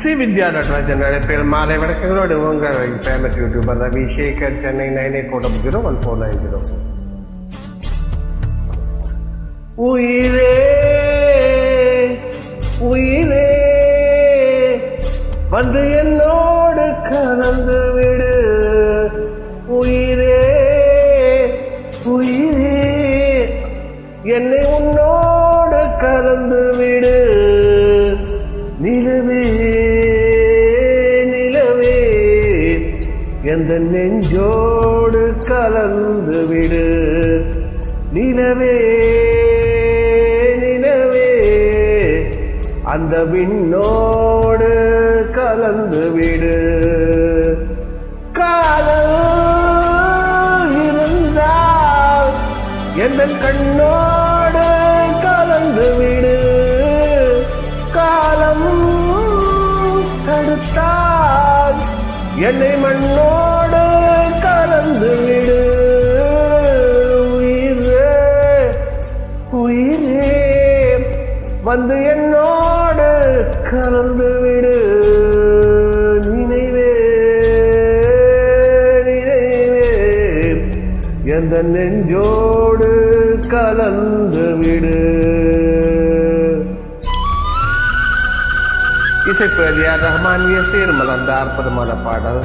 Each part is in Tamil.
ஸ்ரீ வித்யா நடராஜன் அழைப்பில் மாலை வணக்கங்களோடு உங்கள் famous YouTuber Ravi Sekar Chennai nine eight four double zero one four nine zero உயிரே உயிரே வந்து என்னோடு எந்த நெஞ்சோடு கலந்து விடு. நிலவே நிலவே. அந்த விண்ணோடு கலந்து விடு. காலம் இருந்தால் எந்த கண்ணோடு கலந்து விடு. காலம் தடுத்தால் என்னை மண்ணோ வந்து என்னோடு கலந்து விடு. நினைவே நினைவே. எந்த நெஞ்சோடு கலந்து விடு. இசைப்பேரியார் ரஹ்மான் இயற்கையில் மலர்ந்த அற்புதமான பாடல்.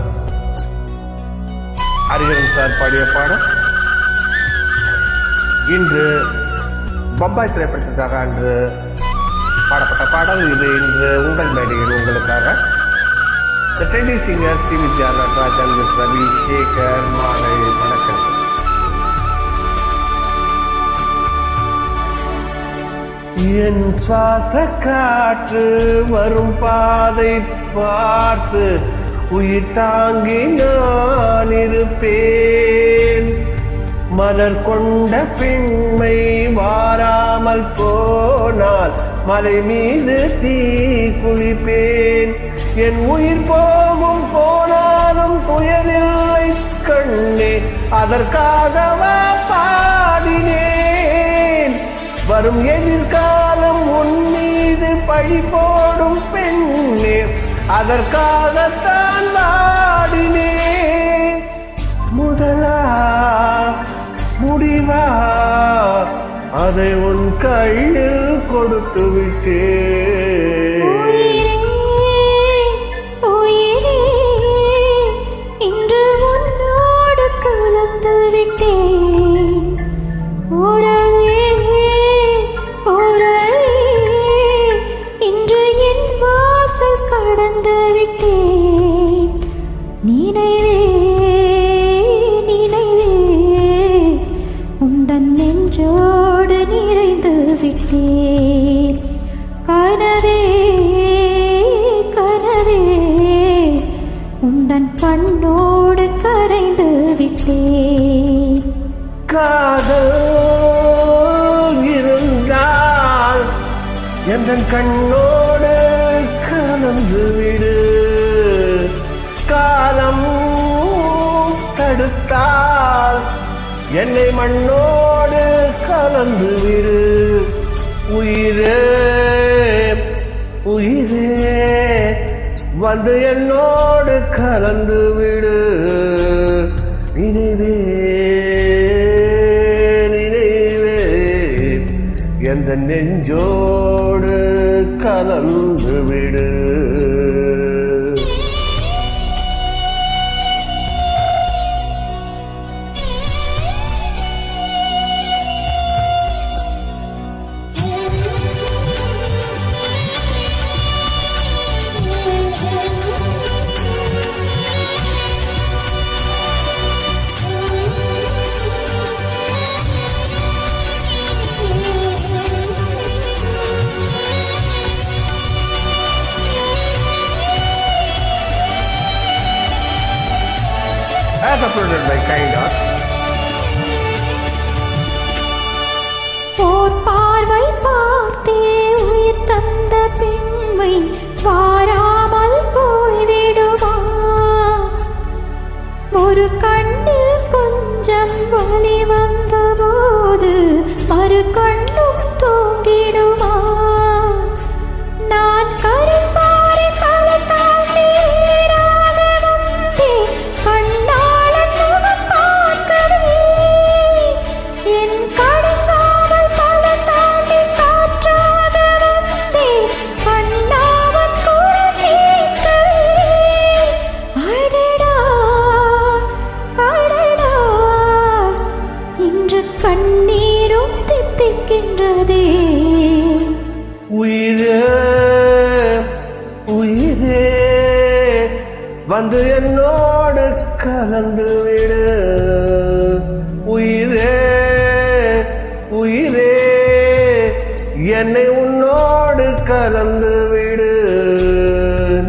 அறிஞர் சார் பாடிய பாடல். இன்று பம்பாய் திரைப்படத்திற்காக அன்று பாடப்பட்ட பாடல் இது இன்று உங்கள் மேடையில் உங்களுக்காக. The singer singer Sri Vidya Natarajan Ravi Sekar மாலை வணக்கம். என் சுவாச காற்று வரும் பாதை பார்த்து உயிர் தாங்கி நான் இருப்பேன். மலர் கொண்ட பெண்மை வாராமல் போனால் மலை மீது தீ குளிப்பேன். என் உயிர் போகும் போனாலும் துயரில்லை கண்ணே அதற்காகவா பாடினேன். வரும் எதிர்காலம் உன் மீது பழி போடும் பெண்ணே அதற்காகத்தான் வாடினேன் முதலா முடிவா அதை உன் கையில் கொடுத்து விட்டேன் நிறைந்து கனவே கனவே உந்தன் கண்ணோடு கரைந்து விட்டே காதல் இருந்தால் எந்த கண்ணோடு கலந்து விடு. காலம் தடுத்தால் என்னை மண்ணோடு கலந்து விடு. உயிரே உயிரே வந்து என்னோடு கலந்து விடு. நினைவே நினைவே எந்த நெஞ்சோடு கலந்து விடு. Uploaded by Kind போர் பார்வை பார்த்தே உயிர் தந்த பெண்மை வாராமல் போய்விடுமா? ஒரு கண்ணில் கொஞ்சம் வழி வந்த போது மறு கண் வந்து என்னோடு கலந்து விடு. உயிரே உயிரே என்னை உன்னோடு கலந்து விடு.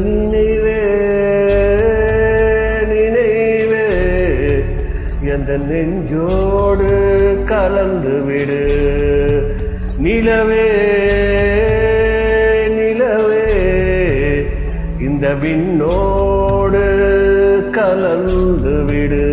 நினைவே நினைவே எந்த நெஞ்சோடு கலந்து விடு. நிலவே நிலவே இந்த விண்ணோ கலந்து விடு.